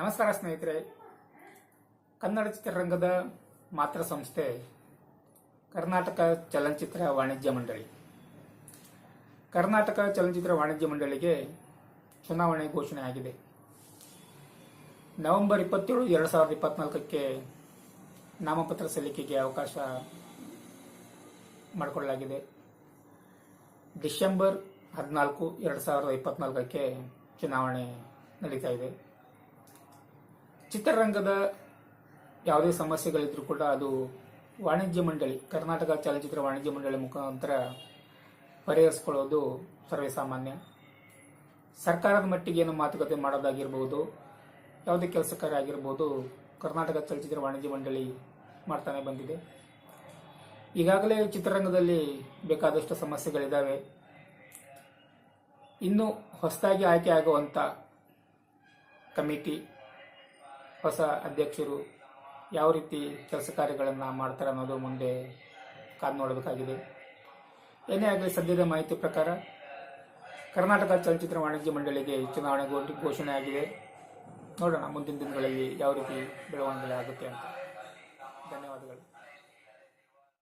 ನಮಸ್ಕಾರ ಸ್ನೇಹಿತರೆ. ಕನ್ನಡ ಚಿತ್ರರಂಗದ ಮಾತೃ ಸಂಸ್ಥೆ ಕರ್ನಾಟಕ ಚಲನಚಿತ್ರ ವಾಣಿಜ್ಯ ಮಂಡಳಿ. ಕರ್ನಾಟಕ ಚಲನಚಿತ್ರ ವಾಣಿಜ್ಯ ಮಂಡಳಿಗೆ ಚುನಾವಣೆ ಘೋಷಣೆ ಆಗಿದೆ. ನವೆಂಬರ್ ಇಪ್ಪತ್ತೇಳು, ಎರಡು ಸಾವಿರದ ಇಪ್ಪತ್ನಾಲ್ಕಕ್ಕೆ ನಾಮಪತ್ರ ಸಲ್ಲಿಕೆಗೆ ಅವಕಾಶ ಮಾಡಿಕೊಳ್ಳಲಾಗಿದೆ ಡಿಸೆಂಬರ್ ಹದಿನಾಲ್ಕು, ಎರಡು ಸಾವಿರದ ಇಪ್ಪತ್ನಾಲ್ಕಕ್ಕೆ ಚುನಾವಣೆ ನಡೀತಾ ಇದೆ. ಚಿತ್ರರಂಗದ ಯಾವುದೇ ಸಮಸ್ಯೆಗಳಿದ್ರೂ ಕೂಡ ಅದು ವಾಣಿಜ್ಯ ಮಂಡಳಿ, ಕರ್ನಾಟಕ ಚಲನಚಿತ್ರ ವಾಣಿಜ್ಯ ಮಂಡಳಿ ಮುಖಾಂತರ ಪರಿಹರಿಸಿಕೊಳ್ಳೋದು ಸರ್ವೇಸಾಮಾನ್ಯ. ಸರ್ಕಾರದ ಮಟ್ಟಿಗೆ ಏನು ಮಾತುಕತೆ ಮಾಡೋದಾಗಿರ್ಬೋದು, ಯಾವುದೇ ಕೆಲಸ ಕಾರ್ಯ ಆಗಿರ್ಬೋದು, ಕರ್ನಾಟಕ ಚಲನಚಿತ್ರ ವಾಣಿಜ್ಯ ಮಂಡಳಿ ಮಾಡ್ತಾನೆ ಬಂದಿದೆ. ಈಗಾಗಲೇ ಚಿತ್ರರಂಗದಲ್ಲಿ ಬೇಕಾದಷ್ಟು ಸಮಸ್ಯೆಗಳಿದ್ದಾವೆ ಇನ್ನು ಹೊಸದಾಗಿ ಆಯ್ಕೆ ಆಗುವಂಥ ಕಮಿಟಿ ಹೊಸ ಅಧ್ಯಕ್ಷರು ಯಾವ ರೀತಿ ಕೆಲಸ ಕಾರ್ಯಗಳನ್ನು ಮಾಡ್ತಾರೆ ಅನ್ನೋದು ಮುಂದೆ ಕಾದು ನೋಡಬೇಕಾಗಿದೆ. ಏನೇ ಆಗಲಿ ಸದ್ಯದ ಮಾಹಿತಿ ಪ್ರಕಾರ ಕರ್ನಾಟಕ ಚಲನಚಿತ್ರ ವಾಣಿಜ್ಯ ಮಂಡಳಿಗೆ ಚುನಾವಣೆ ಘೋಷಣೆ ಆಗಿದೆ. ನೋಡೋಣ ಮುಂದಿನ ದಿನಗಳಲ್ಲಿ ಯಾವ ರೀತಿ ಬೆಳವಣಿಗೆ ಆಗುತ್ತೆ ಅಂತ. ಧನ್ಯವಾದಗಳು.